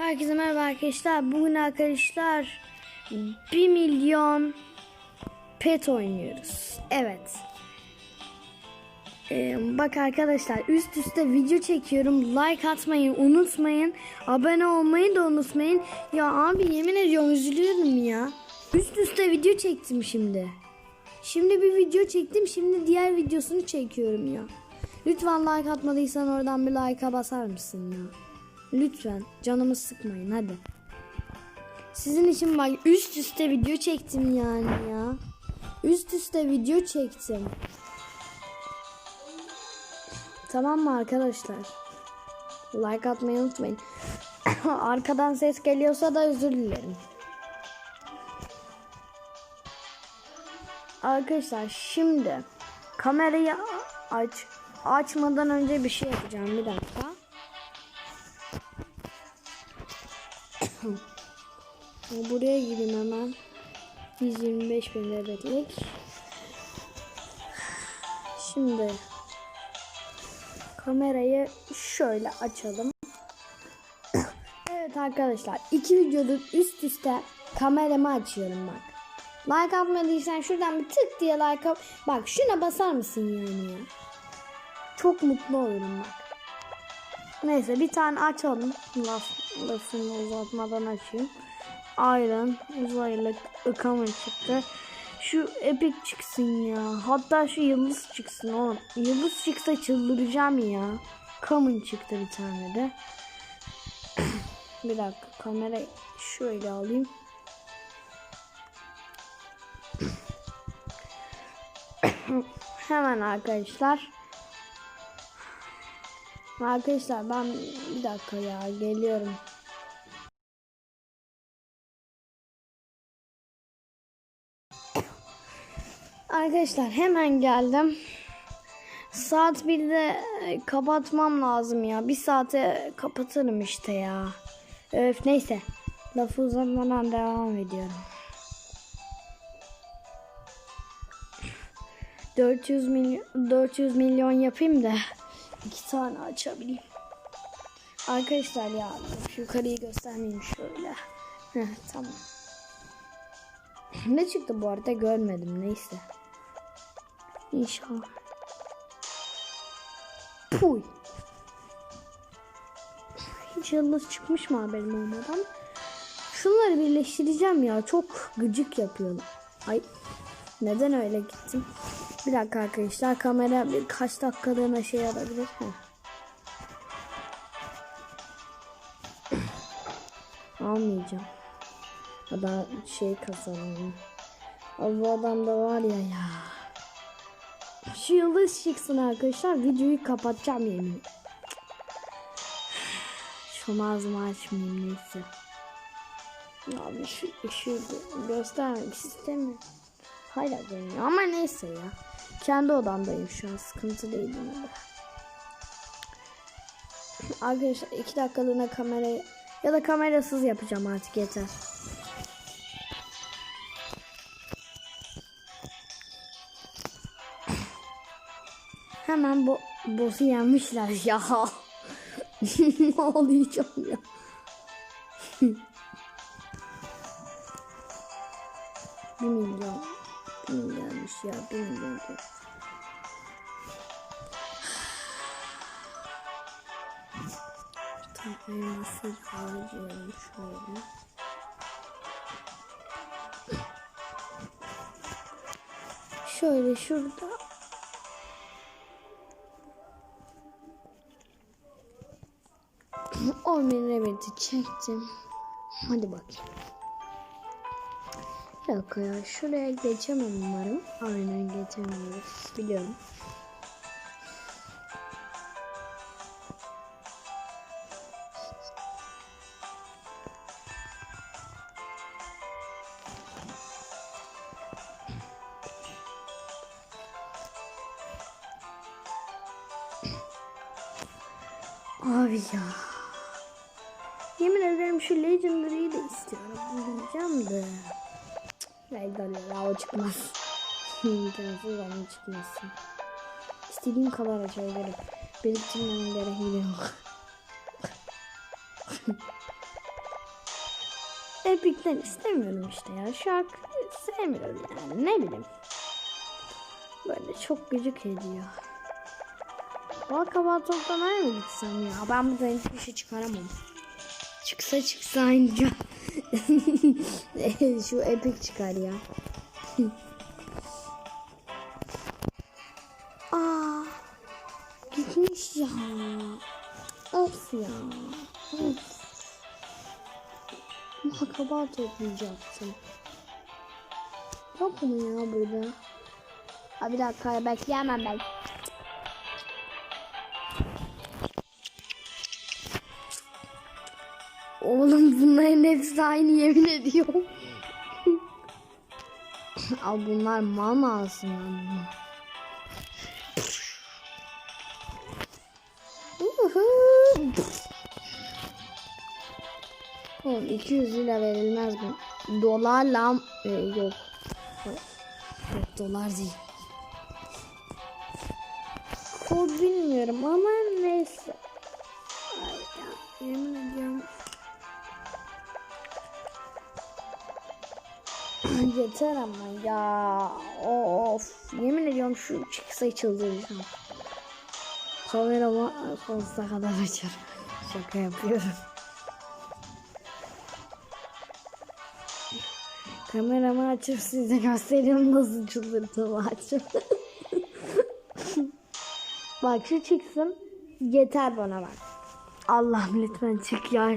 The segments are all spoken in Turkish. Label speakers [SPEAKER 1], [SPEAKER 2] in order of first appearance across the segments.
[SPEAKER 1] Herkese merhaba arkadaşlar. Bugün arkadaşlar 1 milyon pet oynuyoruz. Evet. Ee, bak arkadaşlar üst üste video çekiyorum. Like atmayı unutmayın. Abone olmayı da unutmayın. Ya abi yemin ediyorum üzülüyorum ya. Üst üste video çektim şimdi. Şimdi bir video çektim. Şimdi diğer videosunu çekiyorum ya. Lütfen like atmadıysan oradan bir like'a basar mısın ya? Lütfen canımı sıkmayın hadi. Sizin için bak üst üste video çektim yani ya. Üst üste video çektim. Tamam mı arkadaşlar? Like atmayı unutmayın. Arkadan ses geliyorsa da özür dilerim. Arkadaşlar şimdi kamerayı aç açmadan önce bir şey yapacağım bir dakika. Buraya gireyim hemen. 125 bin bebeklik. Şimdi kamerayı şöyle açalım. evet arkadaşlar iki videodur üst üste kameramı açıyorum bak. Like atmadıysan şuradan bir tık diye like at. Bak şuna basar mısın yani ya? Çok mutlu olurum bak. Neyse bir tane açalım. Laf, lafını uzatmadan açayım. Iron uzaylı ıkamın çıktı. Şu epic çıksın ya. Hatta şu yıldız çıksın oğlum. Yıldız çıksa çıldıracağım ya. Common çıktı bir tane de. bir dakika kamerayı şöyle alayım. Hemen arkadaşlar. Arkadaşlar ben bir dakika ya geliyorum. Arkadaşlar hemen geldim. Saat 1'de e, kapatmam lazım ya. Bir saate kapatırım işte ya. Öf neyse. Lafı uzatmadan devam ediyorum. 400 milyon 400 milyon yapayım da iki tane açabileyim. Arkadaşlar ya yukarıyı göstermeyeyim şöyle. Heh, tamam. ne çıktı bu arada görmedim neyse. İnşallah. Puy. Hiç yıldız çıkmış mı haberim olmadan? Şunları birleştireceğim ya. Çok gıcık yapıyorum. Ay. Neden öyle gittim? Bir dakika arkadaşlar. Kamera birkaç dakikalığına şey alabilir. Heh. Almayacağım. Adam şey kazanıyor. Bu adam da var ya ya. Şu yıldız çıksın arkadaşlar. Videoyu kapatacağım yemin. Şu ağzımı açmayayım neyse. Abi şu ışığı göstermek istemiyorum. Hala görünüyor ama neyse ya. Kendi odamdayım şu an. Sıkıntı değil de. Arkadaşlar iki dakikalığına kamerayı ya da kamerasız yapacağım artık yeter. Hemen bu boss'u yenmişler ya. Ağlayacağım ya. bir milyon. Bir milyonmuş ya. Bir milyon. nasıl harcayalım şöyle. Şöyle şurada 10 bin remeti çektim. Hadi bakayım. Dakika ya. Şuraya geçemem umarım. Aynen geçemiyoruz. Biliyorum. Abi ya. Şu Legendary'yi de istiyorum. Diyeceğim de. Legendary ya o çıkmaz. İmkansız onun çıkmasın. İstediğim kadar açabilirim. Belirtilmemelere hile yok. Epic'ten istemiyorum işte ya. Şarkı sevmiyorum yani ne bileyim. Böyle çok gıcık ediyor. Bal kabağı toplamaya mı gitsem ya? Ben buradan hiçbir şey çıkaramam. Çıksa çıksa anca. Şu Epic çıkar ya. Aa, gitmiş ya. Of ya. Of. Makaba toplayacaktım. Yok mu ya burada? Abi bir dakika bekleyemem ben. Oğlum bunların hepsi aynı yemin ediyorum. Al bunlar mal mı alsın lan. Oğlum 200 lira verilmez mi? Dolarla e, yok. Yok dolar değil. Kod bilmiyorum ama neyse. Yeter ama ya. Of. Yemin ediyorum şu çıksa çıldıracağım. Kameramı sonsuza kadar açarım. Şaka yapıyorum. Kameramı açıp size gösteriyorum nasıl çıldırdığımı açıp. bak şu çıksın. Yeter bana bak. Allah'ım lütfen çık ya.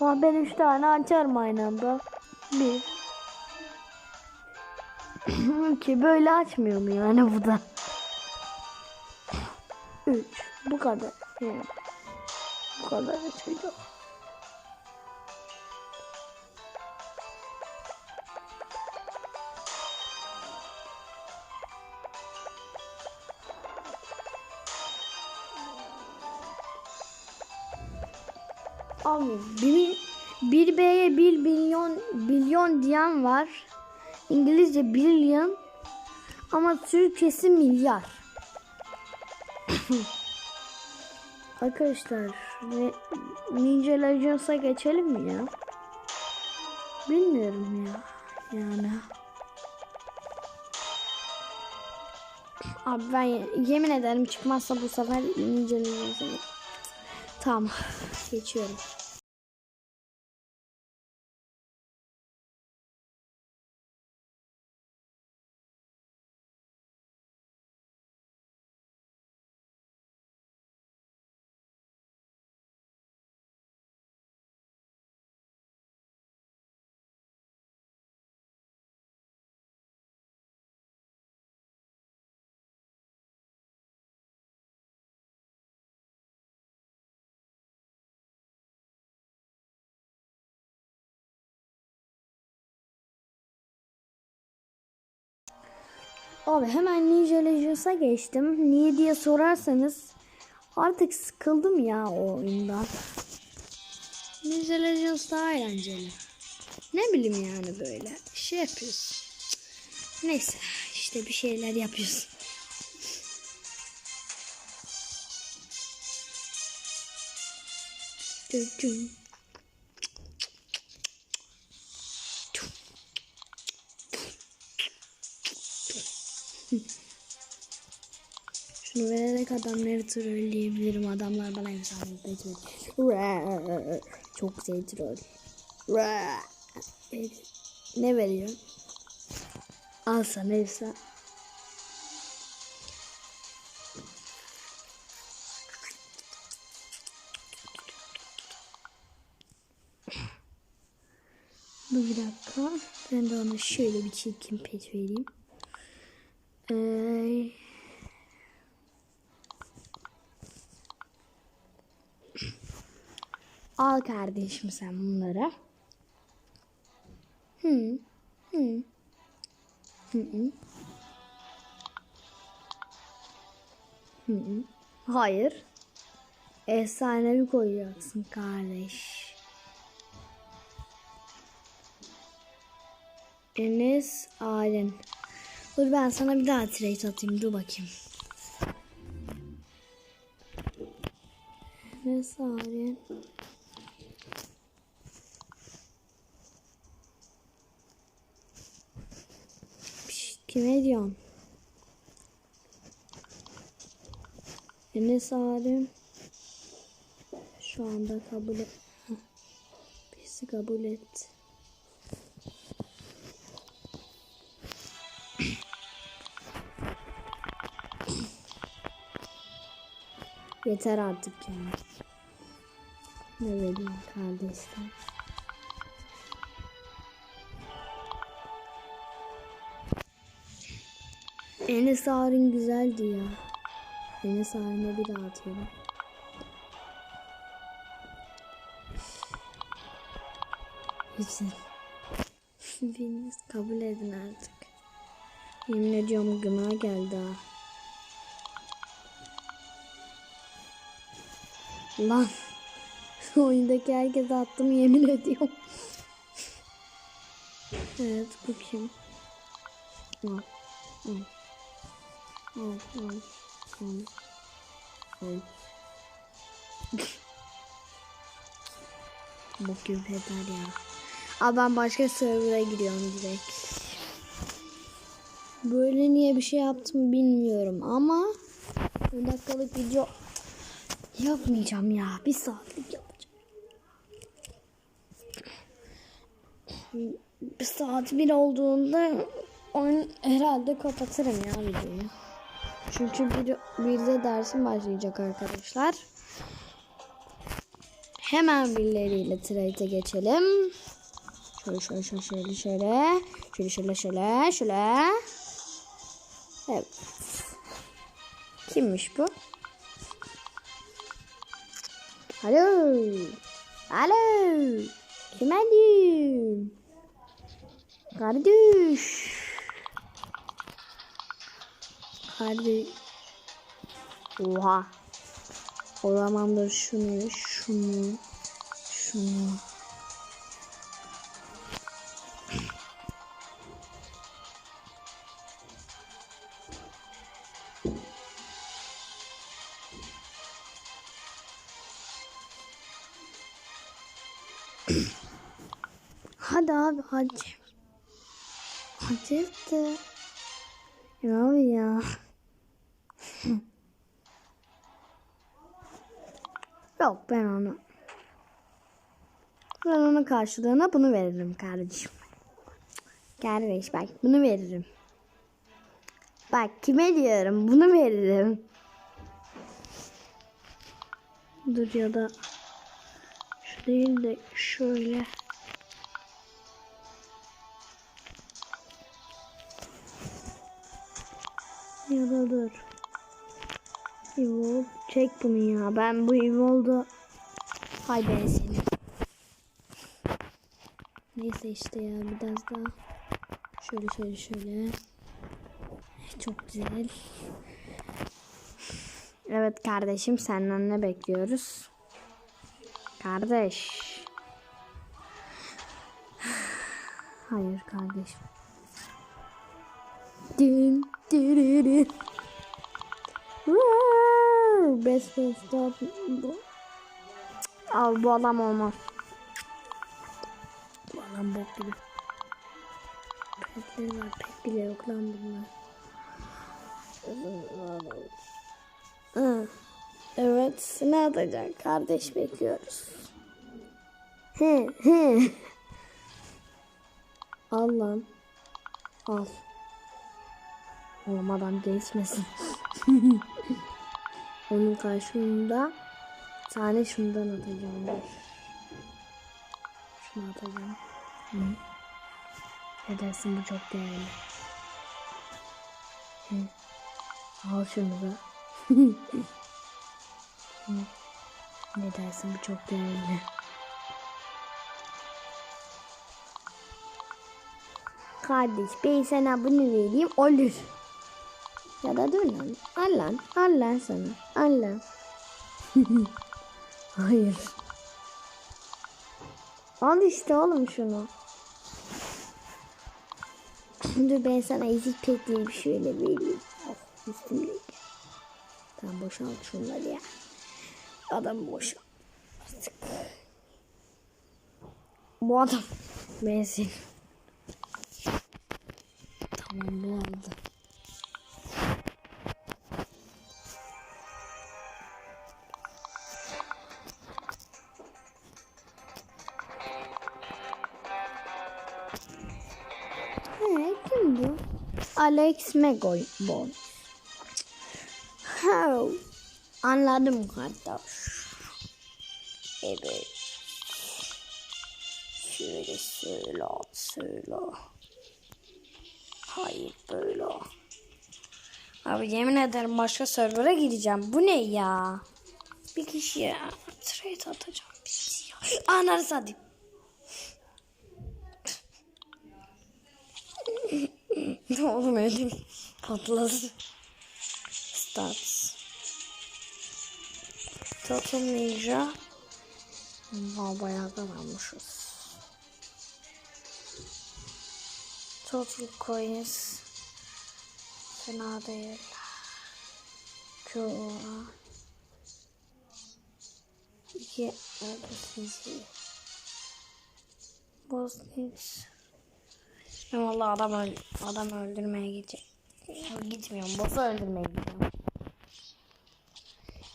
[SPEAKER 1] Ama ben üç tane açarım aynı anda. Bir. Ki böyle açmıyor mu yani bu da? Üç. Bu kadar. Yani. Bu kadar açacağım. Abi bir, bir B'ye 1 milyon milyon diyen var. İngilizce billion ama Türkçesi milyar. Arkadaşlar ne, Ninja Legends'a geçelim mi ya? Bilmiyorum ya. Yani. Abi ben yemin ederim çıkmazsa bu sefer Ninja Legends'a Tamam. Geçiyorum. Abi hemen Ninja Legends'a geçtim. Niye diye sorarsanız artık sıkıldım ya o oyundan. Ninja Legends daha eğlenceli. Ne bileyim yani böyle şey yapıyoruz. Neyse işte bir şeyler yapıyoruz. Dün dün. Şunu vererek adamları trolleyebilirim. Adamlar bana efsane troll. Çok güzel troll. Ne veriyor? Al sana efsane. Dur bir dakika. Ben de ona şöyle bir çirkin pet vereyim. Ee, al kardeşim sen bunları. Hı. Hı. Hı hı. Hı hı. Hayır. Efsanevi koyacaksın kardeş. Enes Alen. Dur ben sana bir daha trade atayım. Dur bakayım. Ne Sarin? Kime diyorsun? Enes Sarin. Şu anda kabul et. Bizi kabul et. Yeter artık yani. Ne vereyim kardeşler? Enes Ağrın güzeldi ya. Enes Ağrın'a bir daha atıyorum. Güzel. Biriniz kabul edin artık. Yemin ediyorum gına geldi ha. Lan. Oyundaki herkese attım yemin ediyorum. evet bu kim? Al. Al. Al. Al. Al. Al. Bu gibi eder ya. Aa ben başka server'a gidiyorum direkt. Böyle niye bir şey yaptım bilmiyorum ama 10 dakikalık video yapmayacağım ya. Bir saatlik yapacağım. Bir saat bir olduğunda oyun herhalde kapatırım ya videoyu. Çünkü bir, bir de dersim başlayacak arkadaşlar. Hemen birileriyle trade'e geçelim. Şöyle şöyle şöyle şöyle şöyle. Şöyle şöyle şöyle şöyle. Evet. Kimmiş bu? Alo. Alo. Kim diyorsun? Kardeş. Kardeş. Oha. O zamandır şunu, şunu, şunu. Hadi abi hadi. Hadi de. Ya ya. Yok ben onu. Ben onun karşılığına bunu veririm kardeşim. Kardeş bak bunu veririm. Bak kime diyorum bunu veririm. Dur ya da şu değil de şöyle. Ya da dur. Evolve çek bunu ya. Ben bu Evolve'da hay ben seni. Neyse işte ya biraz daha. Şöyle şöyle şöyle. Çok güzel. Evet kardeşim senden ne bekliyoruz? Kardeş. Hayır kardeşim. Dün dürürü. Wow, Best stop. Bu. Al bu adam olmaz. Bu adam bok gibi. Petleri var. Pet bile yok lan bunlar. Evet. Ne atacak? Kardeş bekliyoruz. He he. Al lan. Al. Oğlum adam geçmesin. Onun karşılığında tane şundan atacağım. Şunu atacağım. Hı. Ne dersin bu çok değerli. Hı. Al şunu da. Hı. ne dersin bu çok değerli. Kardeş ben sana bunu vereyim olur. Ya da dur lan. Al lan. Al lan sana. Al lan. Hayır. Al işte oğlum şunu. dur ben sana ezik petleyip şöyle vereyim. Oh üstümdeki. Tamam boşalt şunları ya. Adam boş. Artık. Bu adam bensin. Tamam bu aldı. Alex Megoybon. Ha, anladım kardeş. Evet. Şöyle söyle, söyle. Hayır böyle. Abi yemin ederim başka server'a gireceğim. Bu ne ya? Bir kişiye trade atacağım. Bizi ya. Öldüm oğlum öldüm. Patladı. Stats. Tutamayınca Aa, bayağı kazanmışız. Total coins fena değil. Q İki neredesiniz? Bosnich ben valla adam, öl adam öldürmeye gideceğim. Gitmiyorum. Boss'u öldürmeye gidiyorum.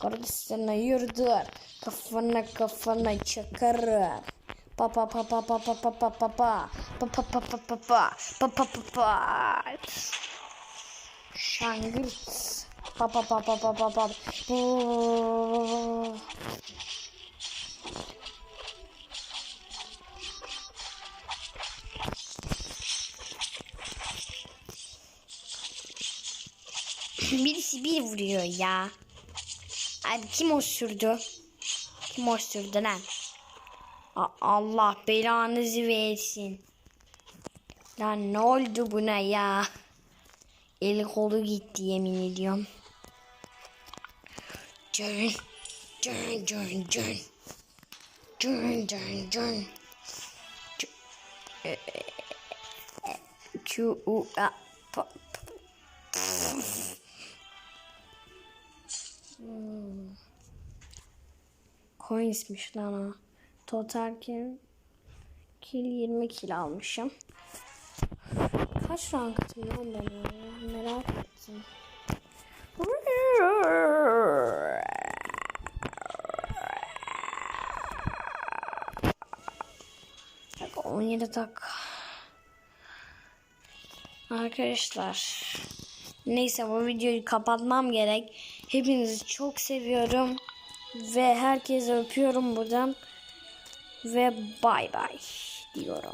[SPEAKER 1] Kardeşlerine yürüdür. Kafana kafana çakarır. Pa pa pa pa pa pa pa pa pa pa pa pa pa pa pa pa pa pa pa pa Şangırt. Pa pa pa pa pa pa pa. Birisi bir vuruyor ya. Abi kim o sürdü? Kim o sürdü lan? A- Allah belanızı versin. Lan ne oldu buna ya? El kolu gitti yemin ediyorum. Dön. Dön dön dön. Dön dön dön. Q U A Coinsmiş lan o. Total kill, kill 20 kill almışım. Kaç rankatım lan ben ya? Merak ettim. Dakika, 17 dakika. Arkadaşlar. Neyse bu videoyu kapatmam gerek. Hepinizi çok seviyorum. Ve herkese öpüyorum buradan. Ve bay bay diyorum.